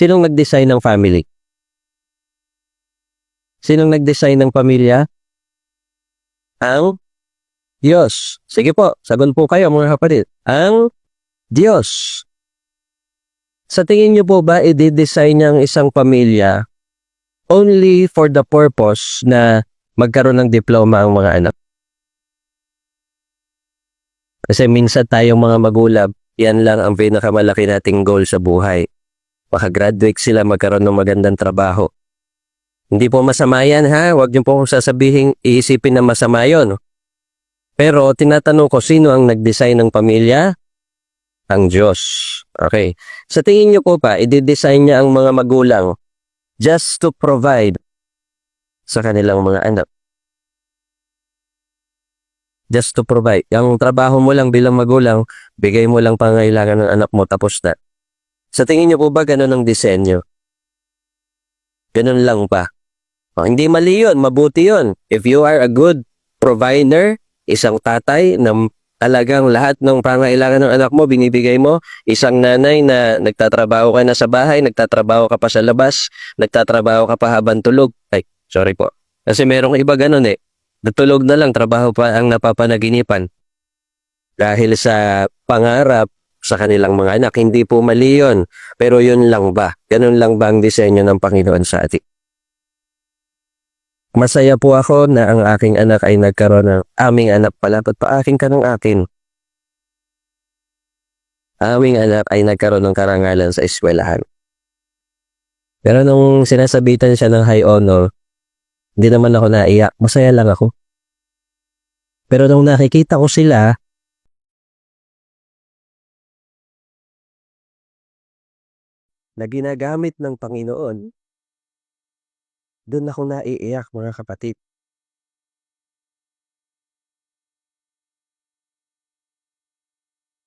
Sinong nag-design ng family? Sinong nag-design ng pamilya? Ang Diyos. Sige po, sagot po kayo mga kapatid. Ang Diyos. Sa tingin niyo po ba i-design niya ang isang pamilya only for the purpose na magkaroon ng diploma ang mga anak? Kasi minsan tayong mga magulang, yan lang ang pinakamalaki nating goal sa buhay. Makagraduate sila magkaroon ng magandang trabaho. Hindi po masama yan ha, huwag niyo po kung sasabihin iisipin na masama yon. Pero tinatanong ko sino ang nag-design ng pamilya? Ang Diyos. Okay. Sa tingin niyo po pa, i-design niya ang mga magulang just to provide sa kanilang mga anak. Just to provide. Ang trabaho mo lang bilang magulang, bigay mo lang pangailangan ng anak mo, tapos na. Sa tingin niyo po ba ganun ang disenyo? Ganun lang pa. Oh, hindi mali yun, mabuti yun. If you are a good provider, isang tatay na talagang lahat ng pangailangan ng anak mo, binibigay mo. Isang nanay na nagtatrabaho ka na sa bahay, nagtatrabaho ka pa sa labas, nagtatrabaho ka pa habang tulog. Ay, sorry po. Kasi merong iba ganun eh. Natulog na lang, trabaho pa ang napapanaginipan. Dahil sa pangarap sa kanilang mga anak, hindi po mali yun. Pero yun lang ba? Ganun lang ba ang disenyo ng Panginoon sa atin? Masaya po ako na ang aking anak ay nagkaroon ng aming anak pala. Ba't pa aking ka ng akin? Aming anak ay nagkaroon ng karangalan sa eskwelahan. Pero nung sinasabitan siya ng high honor, hindi naman ako naiyak. Masaya lang ako. Pero nung nakikita ko sila, na ginagamit ng Panginoon, doon ako naiiyak mga kapatid.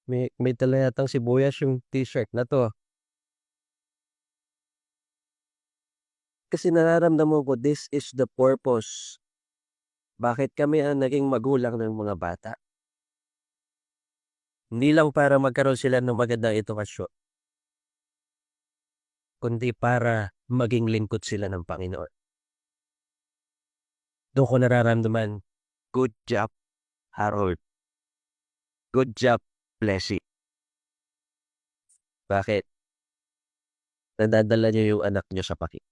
May, may tala yatang sibuyas yung t-shirt na to. Kasi nararamdaman ko, this is the purpose. Bakit kami ang naging magulang ng mga bata? Hindi lang para magkaroon sila ng magandang edukasyon, kundi para maging lingkod sila ng Panginoon. Doon ko nararamdaman, good job, Harold. Good job, Blessy. Bakit? Nadadala niyo yung anak niyo sa paki.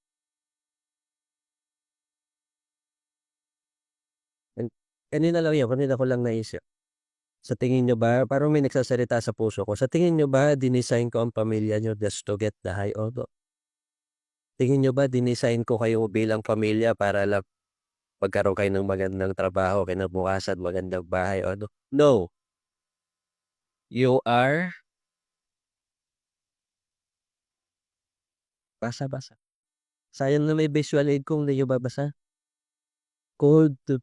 Kanina lang yun, kanina ko lang naisip. Sa tingin nyo ba, parang may nagsasalita sa puso ko, sa tingin nyo ba, dinisign ko ang pamilya nyo just to get the high honor? Tingin nyo ba, dinisign ko kayo bilang pamilya para lang magkaroon kayo ng magandang trabaho, kinabukasan, magandang bahay, o ano? No. You are Basa, basa. Sayang na may visual aid kung hindi nyo babasa. To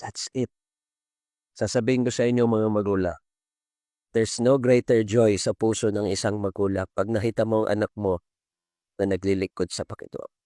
That's it. Sasabihin ko sa inyo mga magulang, there's no greater joy sa puso ng isang magulang pag nakita mo ang anak mo na naglilikod sa Panginoon.